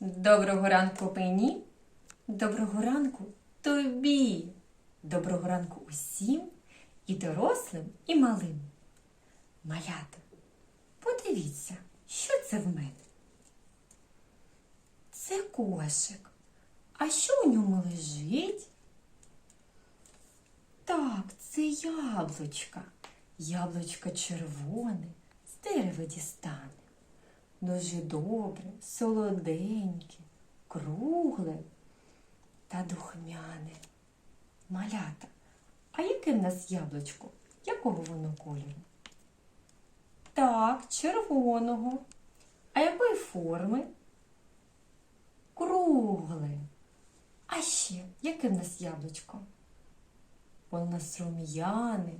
Доброго ранку мені, доброго ранку тобі, доброго ранку усім і дорослим, і малим. Малята, подивіться, що це в мене? Це кошик. А що у ньому лежить? Так, це яблучка. Яблучко червоне, з дерева дістане. Дуже добре, солоденьке, кругле та духмяне. Малята, а яке в нас яблучко? Якого воно кольору? Так, червоного. А якої форми? Кругле. А ще, яке в нас яблучко? Воно у нас рум'яне,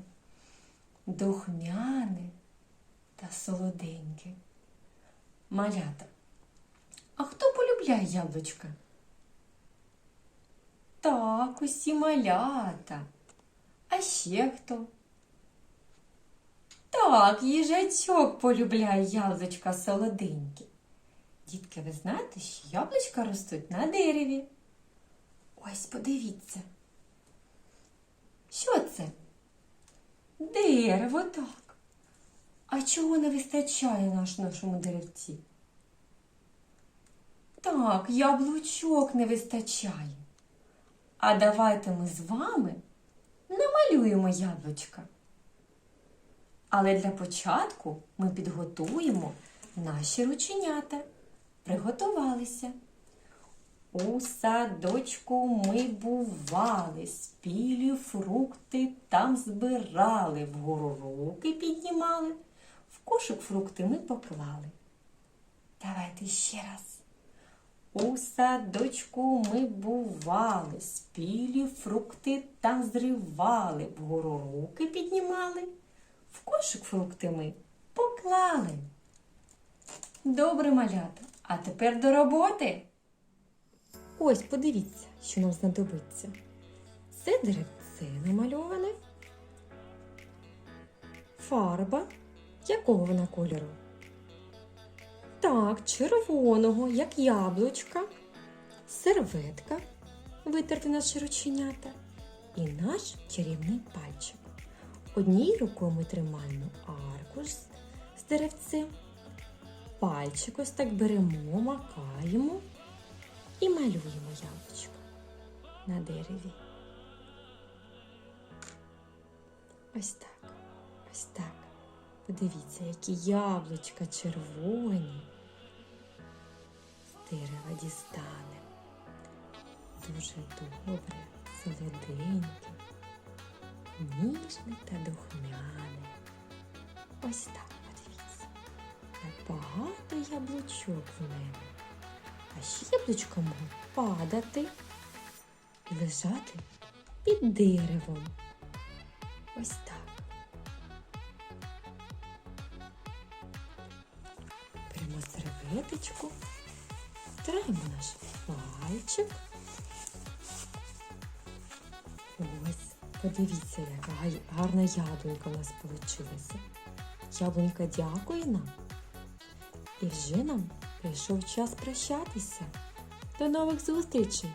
духмяне та солоденьке. Малята. А хто полюбляє яблучка? Так, усі малята. А ще хто? Так, їжачок полюбляє яблучка солоденькі. Дітки, ви знаєте, що яблучка ростуть на дереві. Ось подивіться. Що це? Дерево, так. Чого не вистачає наш нашому деревці? Так, яблучок не вистачає. А давайте ми з вами намалюємо яблучка. Але для початку ми підготуємо наші рученята. Приготувалися. У садочку ми бували, спілі фрукти там збирали, вгору руки піднімали, кошик фрукти ми поклали. Давайте ще раз. У садочку ми бували, спілі фрукти там зривали, вгору руки піднімали, в кошик фрукти ми поклали. Добре, малята, а тепер до роботи. Ось подивіться, що нам знадобиться. Це деревце намальоване. Фарба. Якого вона кольору? Так, червоного, як яблучка, серветка, витерти наші рученята, і наш чарівний пальчик. Однією рукою ми тримаємо аркуш з деревцем, пальчик ось так беремо, макаємо і малюємо яблучко на дереві. Ось так, ось так. Подивіться, які яблучка червоні. З дерева дістане. Дуже добре, солоденьке, ніжне та духмяне. Ось так подивіться. Як багато яблучок в мене. А ще яблучка можуть падати і лежати під деревом. Ось так. Серветочку, втираємо наш пальчик. Ось, подивіться, яка гарна яблунька у нас вийшла. Яблунька дякує нам. І вже нам прийшов час прощатися. До нових зустрічей!